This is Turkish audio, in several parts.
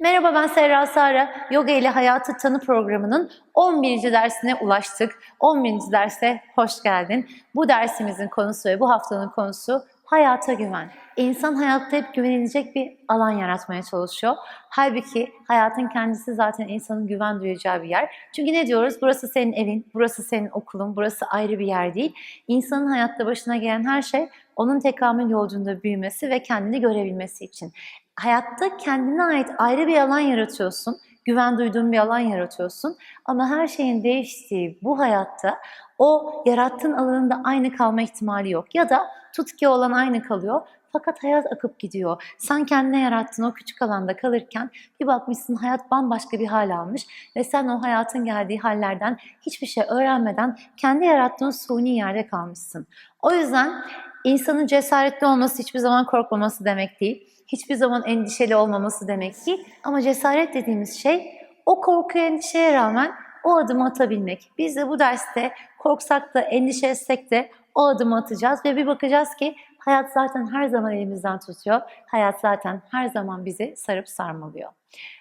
Merhaba ben Serra Sara. Yoga ile Hayatı Tanı programının 11. dersine ulaştık. 11. derse hoş geldin. Bu dersimizin konusu ve bu haftanın konusu hayata güven. İnsan hayatta hep güvenilecek bir alan yaratmaya çalışıyor. Halbuki hayatın kendisi zaten insanın güven duyacağı bir yer. Çünkü ne diyoruz? Burası senin evin, burası senin okulun, burası ayrı bir yer değil. İnsanın hayatta başına gelen her şey onun tekamül yolculuğunda büyümesi ve kendini görebilmesi için hayatta kendine ait ayrı bir alan yaratıyorsun. Güven duyduğun bir alan yaratıyorsun. Ama her şeyin değiştiği bu hayatta o yarattığın alanında aynı kalma ihtimali yok. Ya da tutki olan aynı kalıyor. Fakat hayat akıp gidiyor. Sen kendine yarattığın o küçük alanda kalırken bir bakmışsın hayat bambaşka bir hal almış ve sen o hayatın geldiği hallerden hiçbir şey öğrenmeden kendi yarattığın suni yerde kalmışsın. O yüzden insanın cesaretli olması hiçbir zaman korkmaması demek değil hiçbir zaman endişeli olmaması demek değil. Ama cesaret dediğimiz şey o korku endişeye rağmen o adımı atabilmek. Biz de bu derste korksak da endişe etsek de o adımı atacağız ve bir bakacağız ki hayat zaten her zaman elimizden tutuyor. Hayat zaten her zaman bizi sarıp sarmalıyor.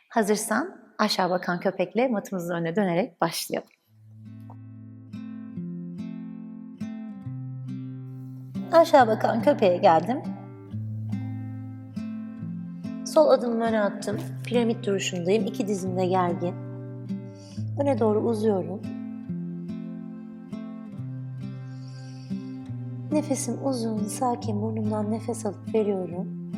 Hazırsan aşağı bakan köpekle matımızın önüne dönerek başlayalım. Aşağı bakan köpeğe geldim. Sol adımımı öne attım. Piramit duruşundayım. İki dizim de gergin. Öne doğru uzuyorum. Nefesim uzun, sakin burnumdan nefes alıp veriyorum.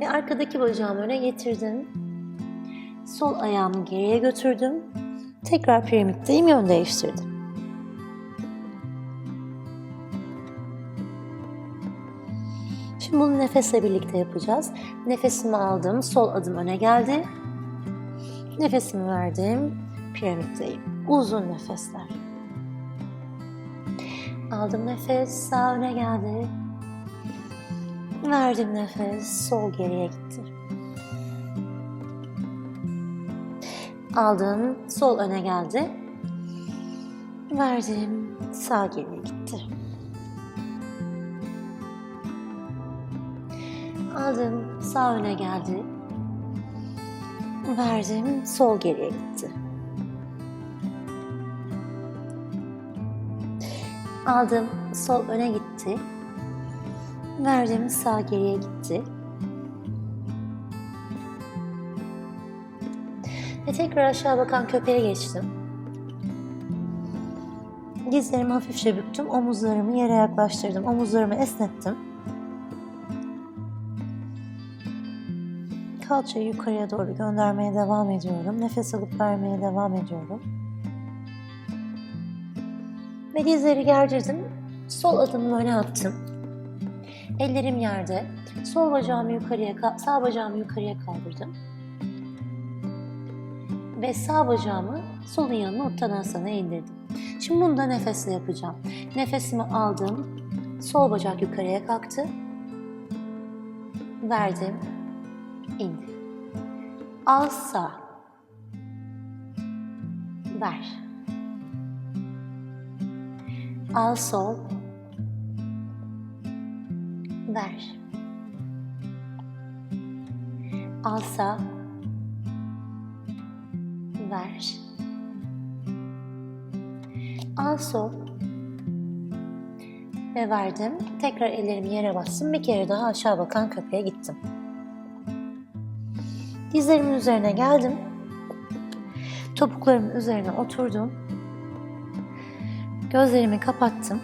Ve arkadaki bacağımı öne getirdim. Sol ayağımı geriye götürdüm. Tekrar piramitteyim, yön değiştirdim. Şimdi bunu nefesle birlikte yapacağız. Nefesimi aldım, sol adım öne geldi. Nefesimi verdim, piramitteyim. Uzun nefesler. Aldım nefes, sağ öne geldi. Verdim nefes, sol geriye gitti. Aldım, sol öne geldi. Verdim, sağ geriye gitti. Aldım, sağ öne geldi. Verdim, sol geriye gitti. Aldım, sol öne gitti. Verdim, sağ geriye gitti. Tekrar aşağı bakan köpeğe geçtim. Dizlerimi hafifçe büktüm, omuzlarımı yere yaklaştırdım, omuzlarımı esnettim. Kalçayı yukarıya doğru göndermeye devam ediyorum. Nefes alıp vermeye devam ediyorum. Ve dizleri gerdirdim. Sol adımımı öne attım. Ellerim yerde. Sol bacağımı yukarıya, sağ bacağımı yukarıya kaldırdım. Ve sağ bacağımı solun yanına Uttanasana indirdim. Şimdi bunu da nefesle yapacağım. Nefesimi aldım. Sol bacak yukarıya kalktı. Verdim indi. Al sağ. Ver. Al sol. Ver. Al sağ. Ver. Al sol. Ve verdim. Tekrar ellerimi yere bastım. Bir kere daha aşağı bakan köpeğe gittim. Dizlerimin üzerine geldim. Topuklarımın üzerine oturdum. Gözlerimi kapattım.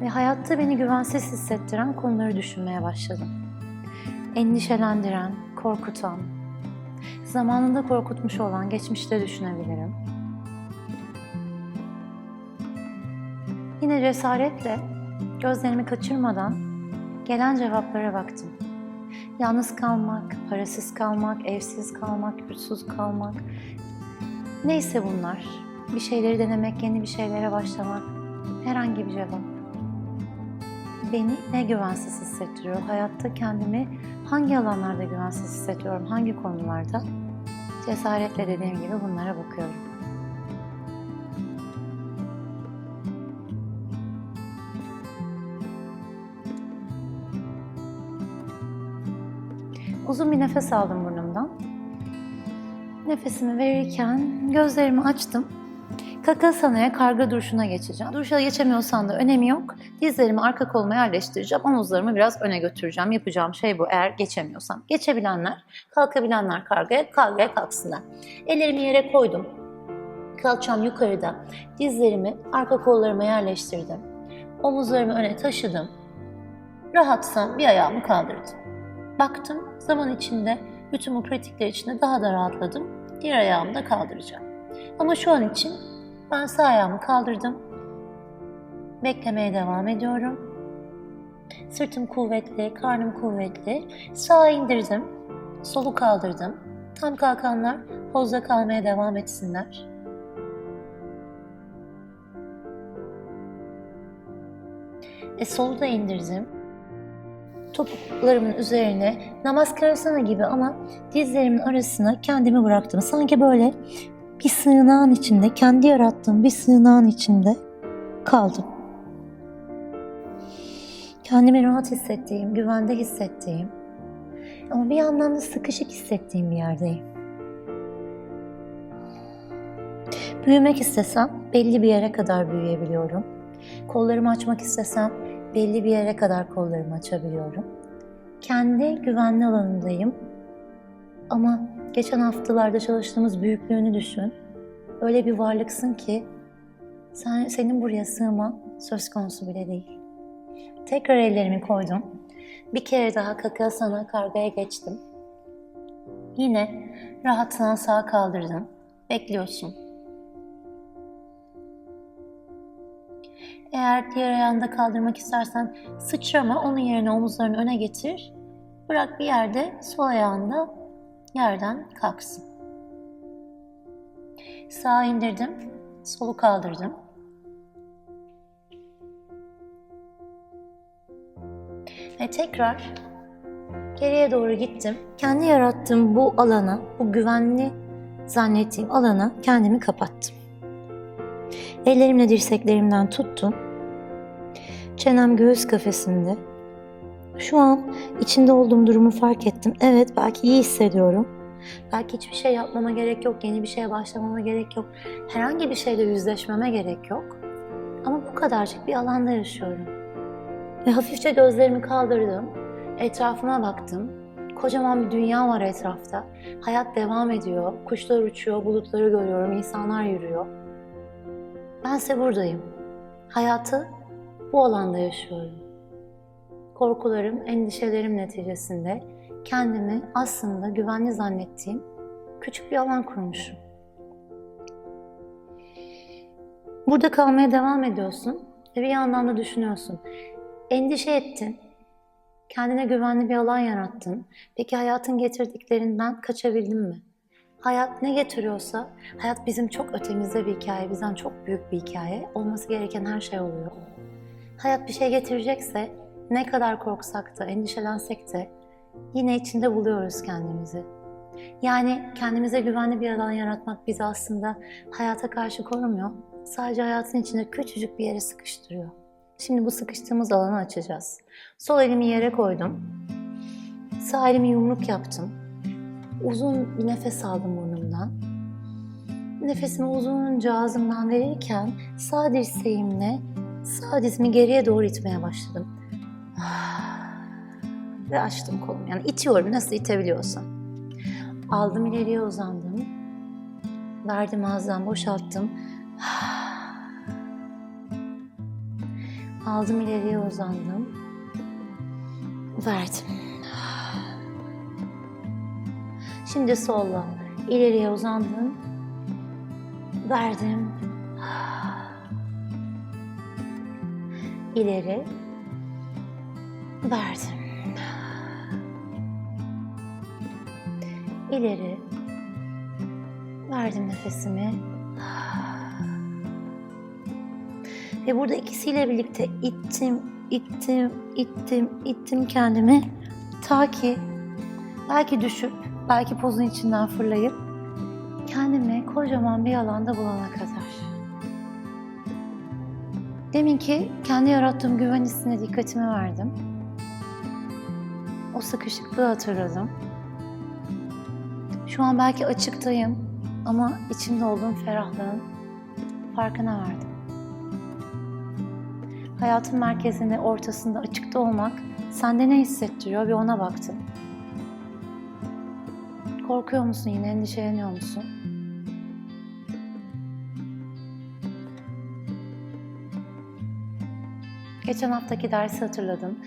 Ve hayatta beni güvensiz hissettiren konuları düşünmeye başladım. Endişelendiren, korkutan, zamanında korkutmuş olan geçmişte düşünebilirim. Yine cesaretle gözlerimi kaçırmadan gelen cevaplara baktım. Yalnız kalmak, parasız kalmak, evsiz kalmak, yurtsuz kalmak. Neyse bunlar. Bir şeyleri denemek, yeni bir şeylere başlamak. Herhangi bir cevap. Beni ne güvensiz hissettiriyor? Hayatta kendimi Hangi alanlarda güvensiz hissediyorum, hangi konularda? Cesaretle dediğim gibi bunlara bakıyorum. Uzun bir nefes aldım burnumdan. Nefesimi verirken gözlerimi açtım. Kakasana'ya karga duruşuna geçeceğim. Duruşa geçemiyorsan da önemi yok. Dizlerimi arka koluma yerleştireceğim. Omuzlarımı biraz öne götüreceğim. Yapacağım şey bu eğer geçemiyorsam. Geçebilenler, kalkabilenler kargaya, kargaya kalksınlar. Ellerimi yere koydum. Kalçam yukarıda. Dizlerimi arka kollarıma yerleştirdim. Omuzlarımı öne taşıdım. Rahatsam bir ayağımı kaldırdım. Baktım zaman içinde bütün bu pratikler içinde daha da rahatladım. Diğer ayağımı da kaldıracağım. Ama şu an için ben sağ ayağımı kaldırdım. Beklemeye devam ediyorum. Sırtım kuvvetli, karnım kuvvetli. Sağa indirdim. Solu kaldırdım. Tam kalkanlar pozda kalmaya devam etsinler. E, solu da indirdim. Topuklarımın üzerine namaskar gibi ama dizlerimin arasına kendimi bıraktım. Sanki böyle bir sığınağın içinde, kendi yarattığım bir sığınağın içinde kaldım. Kendimi rahat hissettiğim, güvende hissettiğim ama bir yandan da sıkışık hissettiğim bir yerdeyim. Büyümek istesem belli bir yere kadar büyüyebiliyorum. Kollarımı açmak istesem belli bir yere kadar kollarımı açabiliyorum. Kendi güvenli alanındayım. Ama geçen haftalarda çalıştığımız büyüklüğünü düşün. Öyle bir varlıksın ki sen, senin buraya sığman söz konusu bile değil. Tekrar ellerimi koydum. Bir kere daha kakasana kargaya geçtim. Yine rahatına sağa kaldırdım. Bekliyorsun. Eğer diğer ayağını da kaldırmak istersen sıçrama, onun yerine omuzlarını öne getir. Bırak bir yerde sol ayağını da yerden kalksın. Sağa indirdim, solu kaldırdım. Ve tekrar geriye doğru gittim. Kendi yarattığım bu alana, bu güvenli zannettiğim alana kendimi kapattım. Ellerimle dirseklerimden tuttum. Çenem göğüs kafesinde. Şu an içinde olduğum durumu fark ettim. Evet belki iyi hissediyorum. Belki hiçbir şey yapmama gerek yok, yeni bir şeye başlamama gerek yok. Herhangi bir şeyle yüzleşmeme gerek yok. Ama bu kadarcık bir alanda yaşıyorum. Ve hafifçe gözlerimi kaldırdım. Etrafıma baktım. Kocaman bir dünya var etrafta. Hayat devam ediyor. Kuşlar uçuyor, bulutları görüyorum, insanlar yürüyor. Bense buradayım. Hayatı bu alanda yaşıyorum. Korkularım, endişelerim neticesinde kendimi aslında güvenli zannettiğim küçük bir alan kurmuşum. Burada kalmaya devam ediyorsun ve bir yandan da düşünüyorsun. Endişe ettin, kendine güvenli bir alan yarattın. Peki hayatın getirdiklerinden kaçabildin mi? Hayat ne getiriyorsa, hayat bizim çok ötemizde bir hikaye, bizden çok büyük bir hikaye. Olması gereken her şey oluyor. Hayat bir şey getirecekse, ne kadar korksak da, endişelensek de yine içinde buluyoruz kendimizi. Yani kendimize güvenli bir alan yaratmak bizi aslında hayata karşı korumuyor. Sadece hayatın içinde küçücük bir yere sıkıştırıyor. Şimdi bu sıkıştığımız alanı açacağız. Sol elimi yere koydum. Sağ elimi yumruk yaptım. Uzun bir nefes aldım burnumdan. Nefesimi uzunca ağzımdan verirken sağ dirseğimle sağ dizimi geriye doğru itmeye başladım. Ve açtım kolumu. Yani itiyorum nasıl itebiliyorsam. Aldım ileriye uzandım. Verdim ağızdan boşalttım. Aldım ileriye uzandım. Verdim. Şimdi solla. İleriye uzandım. Verdim. İleri. Verdim. İleri. Verdim nefesimi. Ve burada ikisiyle birlikte ittim, ittim, ittim, ittim kendimi. Ta ki belki düşüp, belki pozun içinden fırlayıp kendimi kocaman bir alanda bulana kadar. Demin ki kendi yarattığım güven hissine dikkatimi verdim. O sıkışıklığı hatırladım. Şu an belki açıktayım ama içimde olduğum ferahlığın farkına vardım. Hayatın merkezinde, ortasında açıkta olmak sende ne hissettiriyor bir ona baktım. Korkuyor musun yine, endişeleniyor musun? Geçen haftaki dersi hatırladım.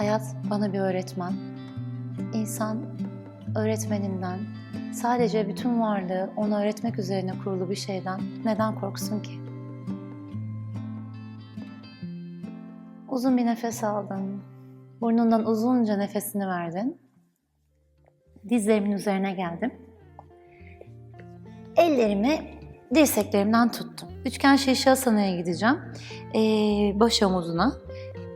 Hayat bana bir öğretmen. İnsan öğretmeninden, sadece bütün varlığı ona öğretmek üzerine kurulu bir şeyden neden korksun ki? Uzun bir nefes aldın. Burnundan uzunca nefesini verdin. Dizlerimin üzerine geldim. Ellerimi dirseklerimden tuttum. Üçgen Şişhasana'ya gideceğim. Ee, baş omuzuna.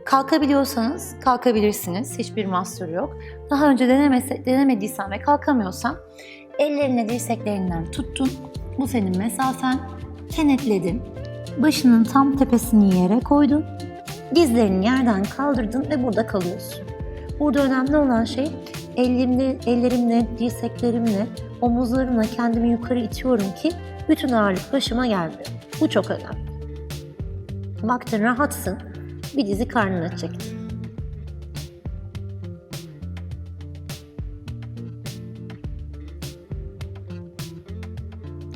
Kalkabiliyorsanız kalkabilirsiniz. Hiçbir mahsur yok. Daha önce denemese, denemediysen ve kalkamıyorsan ellerini dirseklerinden tuttun. Bu senin mesafen. Kenetledin. Başının tam tepesini yere koydun. Dizlerini yerden kaldırdın ve burada kalıyorsun. Burada önemli olan şey elimle, ellerimle, dirseklerimle, omuzlarımla kendimi yukarı itiyorum ki bütün ağırlık başıma gelmiyor. Bu çok önemli. Baktın rahatsın, bir dizi karnına çektin.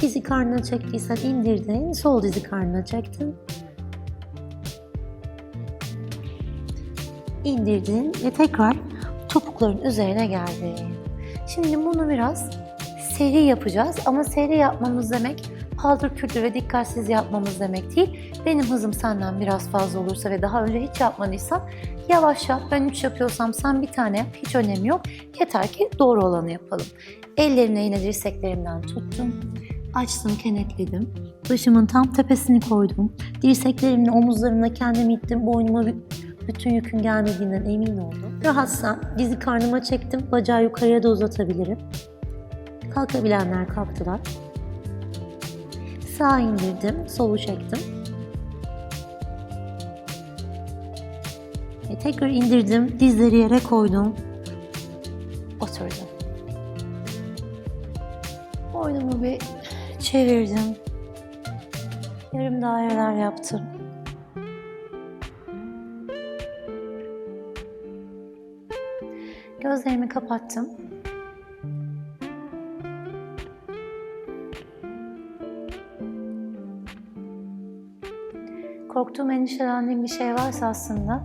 Dizi karnına çektiysen indirdin, sol dizi karnına çektin. indirdin ve tekrar topukların üzerine geldin. Şimdi bunu biraz seri yapacağız ama seri yapmamız demek paldır küldür ve dikkatsiz yapmamız demek değil. Benim hızım senden biraz fazla olursa ve daha önce hiç yapmadıysan yavaş yap. Ben 3 yapıyorsam sen bir tane yap. Hiç önemi yok. Yeter ki doğru olanı yapalım. Ellerimle yine dirseklerimden tuttum. Açtım, kenetledim. Başımın tam tepesini koydum. Dirseklerimle omuzlarımla kendimi ittim. Boynuma bütün yükün gelmediğinden emin oldum. Rahatsam dizi karnıma çektim. Bacağı yukarıya da uzatabilirim. Kalkabilenler kalktılar. Sağ indirdim, solu çektim. E, tekrar indirdim, dizleri yere koydum. Oturdum. Boynumu bir çevirdim. Yarım daireler yaptım. Gözlerimi kapattım. Korktuğum, endişelendiğim bir şey varsa aslında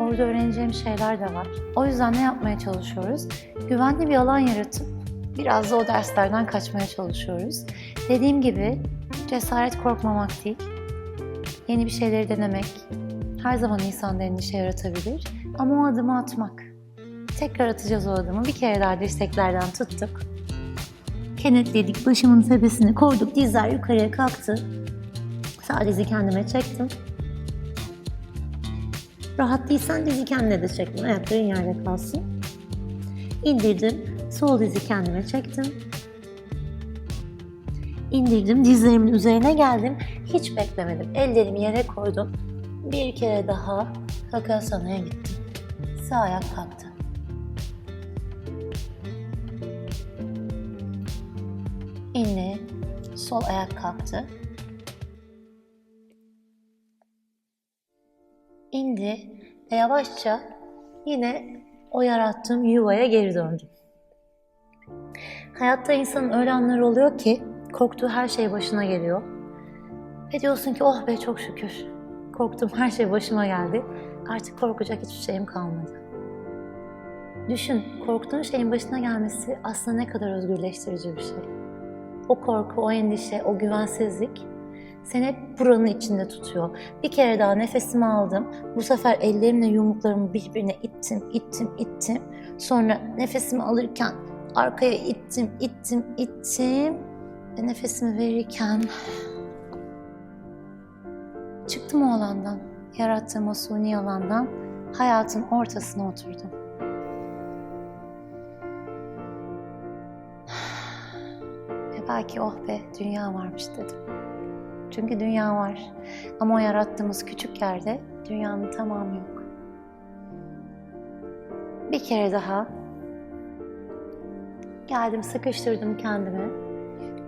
orada öğreneceğim şeyler de var. O yüzden ne yapmaya çalışıyoruz? Güvenli bir alan yaratıp biraz da o derslerden kaçmaya çalışıyoruz. Dediğim gibi cesaret korkmamak değil, yeni bir şeyleri denemek her zaman insanda endişe yaratabilir ama o adımı atmak. Tekrar atacağız o adımı. Bir kere daha dirseklerden tuttuk. Kenetledik, başımın tepesine koyduk, dizler yukarıya kalktı. Dizi kendime çektim. Rahat değilsen dizi kendine de çektim. Ayakların yerde kalsın. İndirdim. Sol dizi kendime çektim. İndirdim. Dizlerimin üzerine geldim. Hiç beklemedim. Ellerimi yere koydum. Bir kere daha Kakasana'ya gittim. Sağ ayak kalktı. İndi. Sol ayak kalktı. İndi ve yavaşça yine o yarattığım yuvaya geri döndüm. Hayatta insanın öyle anları oluyor ki korktuğu her şey başına geliyor. Ve diyorsun ki oh be çok şükür. Korktuğum her şey başıma geldi. Artık korkacak hiçbir şeyim kalmadı. Düşün, korktuğun şeyin başına gelmesi aslında ne kadar özgürleştirici bir şey. O korku, o endişe, o güvensizlik seni hep buranın içinde tutuyor. Bir kere daha nefesimi aldım. Bu sefer ellerimle yumruklarımı birbirine ittim, ittim, ittim. Sonra nefesimi alırken arkaya ittim, ittim, ittim. Ve nefesimi verirken çıktım o alandan. Yarattığım o suni alandan hayatın ortasına oturdum. Ve belki oh be dünya varmış dedim. Çünkü dünya var. Ama o yarattığımız küçük yerde dünyanın tamamı yok. Bir kere daha Geldim sıkıştırdım kendimi.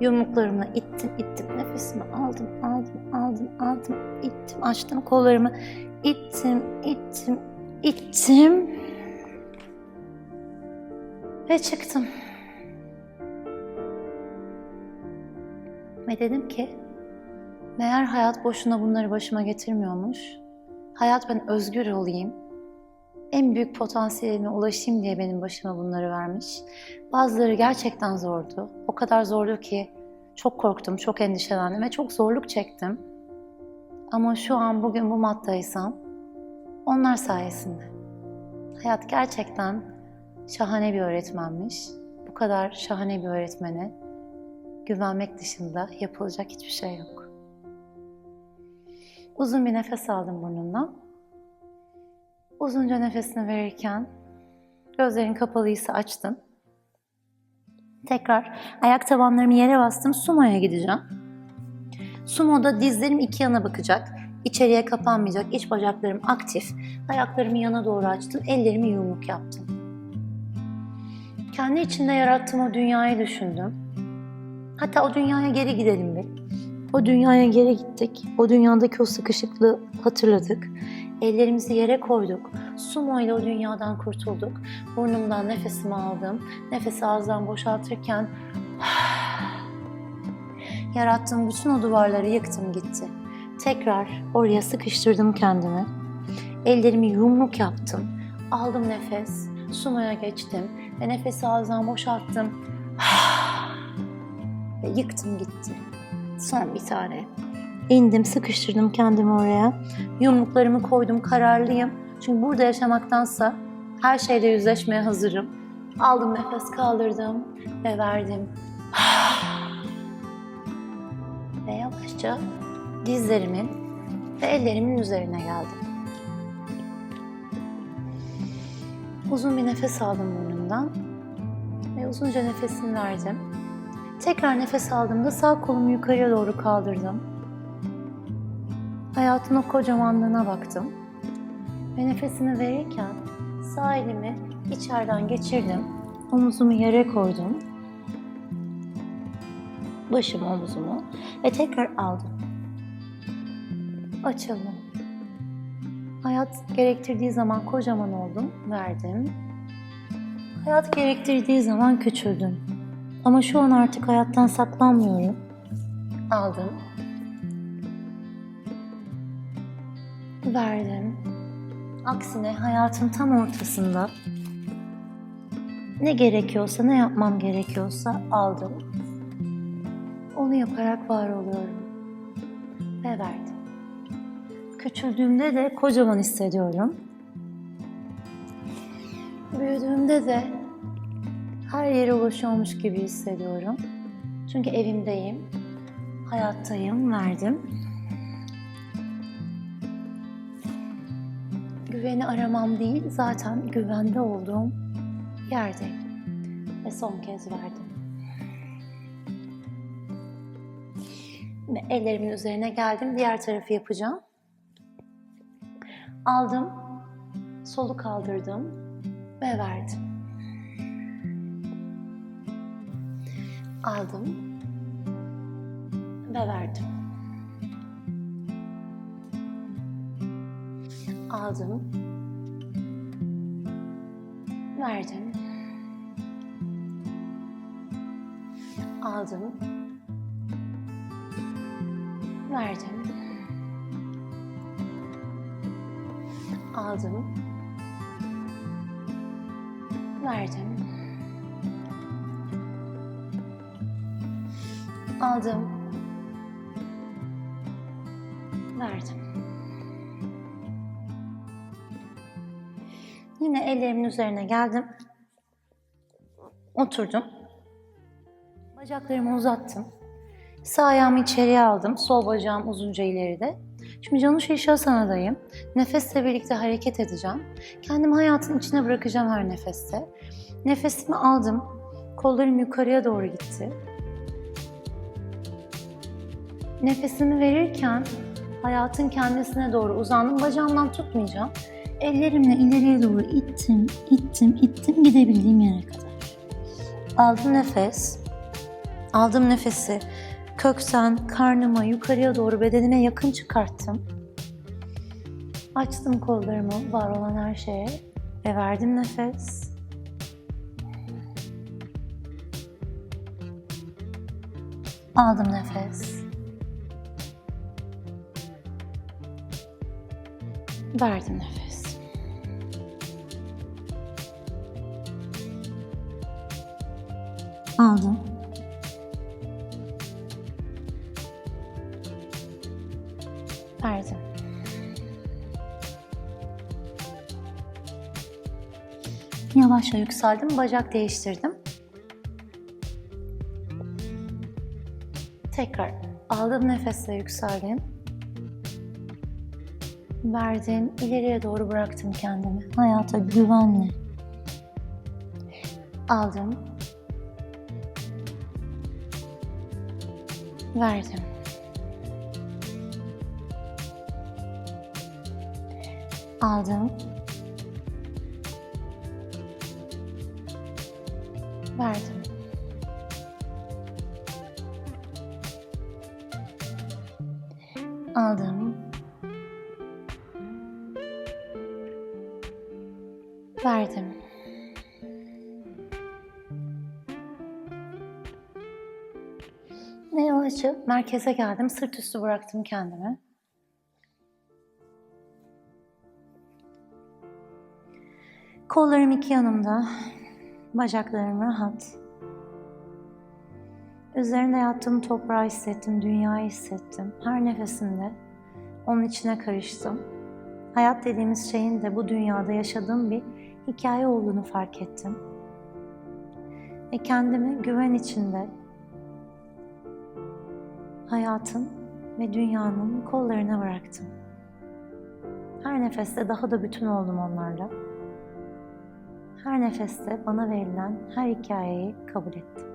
Yumruklarımla ittim ittim. Nefesimi aldım aldım aldım aldım. ittim açtım kollarımı. ittim ittim ittim. Ve çıktım. Ve dedim ki meğer hayat boşuna bunları başıma getirmiyormuş. Hayat ben özgür olayım. En büyük potansiyelime ulaşayım diye benim başıma bunları vermiş. Bazıları gerçekten zordu. O kadar zordu ki çok korktum, çok endişelendim ve çok zorluk çektim. Ama şu an bugün bu maddaysam onlar sayesinde. Hayat gerçekten şahane bir öğretmenmiş. Bu kadar şahane bir öğretmene güvenmek dışında yapılacak hiçbir şey yok. Uzun bir nefes aldım burnumdan. Uzunca nefesini verirken gözlerin kapalıysa açtım. Tekrar ayak tabanlarımı yere bastım. Sumo'ya gideceğim. Sumo'da dizlerim iki yana bakacak. İçeriye kapanmayacak. İç bacaklarım aktif. Ayaklarımı yana doğru açtım. Ellerimi yumruk yaptım. Kendi içinde yarattığım o dünyayı düşündüm. Hatta o dünyaya geri gidelim bir. O dünyaya geri gittik. O dünyadaki o sıkışıklığı hatırladık. Ellerimizi yere koyduk. Sumo ile o dünyadan kurtulduk. Burnumdan nefesimi aldım. Nefesi ağızdan boşaltırken yarattığım bütün o duvarları yıktım gitti. Tekrar oraya sıkıştırdım kendimi. Ellerimi yumruk yaptım. Aldım nefes. Sumo'ya geçtim ve nefesi ağızdan boşalttım. ve yıktım gitti. Son bir tane. İndim, sıkıştırdım kendimi oraya. Yumruklarımı koydum, kararlıyım. Çünkü burada yaşamaktansa her şeyle yüzleşmeye hazırım. Aldım nefes kaldırdım ve verdim. ve yavaşça dizlerimin ve ellerimin üzerine geldim. Uzun bir nefes aldım burnumdan ve uzunca nefesini verdim. Tekrar nefes aldığımda sağ kolumu yukarıya doğru kaldırdım. Hayatın o kocamanlığına baktım. Ve nefesini verirken sağ elimi içeriden geçirdim. Omuzumu yere koydum. Başımı omuzumu ve tekrar aldım. Açıldım. Hayat gerektirdiği zaman kocaman oldum, verdim. Hayat gerektirdiği zaman küçüldüm. Ama şu an artık hayattan saklanmıyorum. Aldım. Verdim. Aksine hayatın tam ortasında ne gerekiyorsa, ne yapmam gerekiyorsa aldım. Onu yaparak var oluyorum. Ve verdim. Küçüldüğümde de kocaman hissediyorum. Büyüdüğümde de her yere ulaşıyormuş gibi hissediyorum. Çünkü evimdeyim, hayattayım, verdim. Güveni aramam değil, zaten güvende olduğum yerdeyim. Ve son kez verdim. Ve ellerimin üzerine geldim, diğer tarafı yapacağım. Aldım, solu kaldırdım ve verdim. Aldım ve verdim. Aldım, verdim. Aldım, verdim. Aldım, verdim. Aldım. Verdim. Yine ellerimin üzerine geldim. Oturdum. Bacaklarımı uzattım. Sağ ayağımı içeriye aldım. Sol bacağım uzunca ileride. Şimdi Canuş Şasana'dayım. Nefesle birlikte hareket edeceğim. Kendimi hayatın içine bırakacağım her nefeste. Nefesimi aldım. Kollarım yukarıya doğru gitti. Nefesimi verirken hayatın kendisine doğru uzandım. Bacağımdan tutmayacağım. Ellerimle ileriye doğru ittim, ittim, ittim gidebildiğim yere kadar. Aldım nefes. Aldım nefesi kökten karnıma yukarıya doğru bedenime yakın çıkarttım. Açtım kollarımı var olan her şeye ve verdim nefes. Aldım nefes. Verdim nefes. Aldım. Verdim. Yavaşça yükseldim, bacak değiştirdim. Tekrar aldım nefesle yükseldim. Verdim, ileriye doğru bıraktım kendimi. Hayata güvenle. Aldım. Verdim. Aldım. Verdim. Merkeze geldim. Sırt üstü bıraktım kendimi. Kollarım iki yanımda. Bacaklarım rahat. Üzerinde yattığım toprağı hissettim, dünyayı hissettim. Her nefesimde onun içine karıştım. Hayat dediğimiz şeyin de bu dünyada yaşadığım bir hikaye olduğunu fark ettim. Ve kendimi güven içinde hayatın ve dünyanın kollarına bıraktım. Her nefeste daha da bütün oldum onlarla. Her nefeste bana verilen her hikayeyi kabul ettim.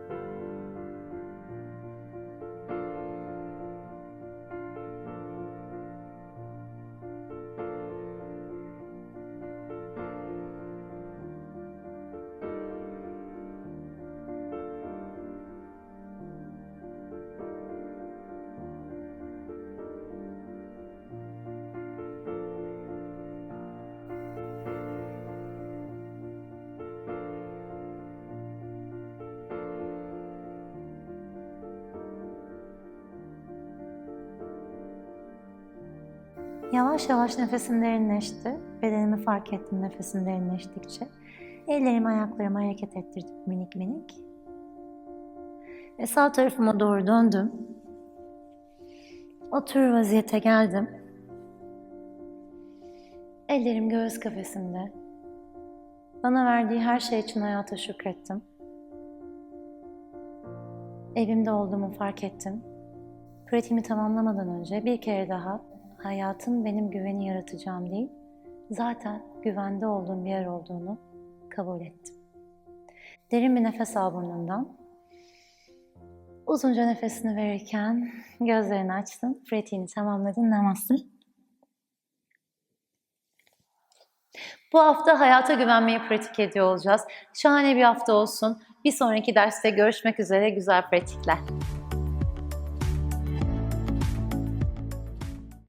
Yavaş yavaş nefesim derinleşti. Bedenimi fark ettim nefesim derinleştikçe. Ellerimi ayaklarımı hareket ettirdim minik minik. Ve sağ tarafıma doğru döndüm. Oturur vaziyete geldim. Ellerim göğüs kafesimde. Bana verdiği her şey için hayata şükrettim. Evimde olduğumu fark ettim. Pratiğimi tamamlamadan önce bir kere daha hayatın benim güveni yaratacağım değil, zaten güvende olduğum bir yer olduğunu kabul ettim. Derin bir nefes al burnundan. Uzunca nefesini verirken gözlerini açtın, pratiğini tamamladın, namaste. Bu hafta hayata güvenmeyi pratik ediyor olacağız. Şahane bir hafta olsun. Bir sonraki derste görüşmek üzere güzel pratikler.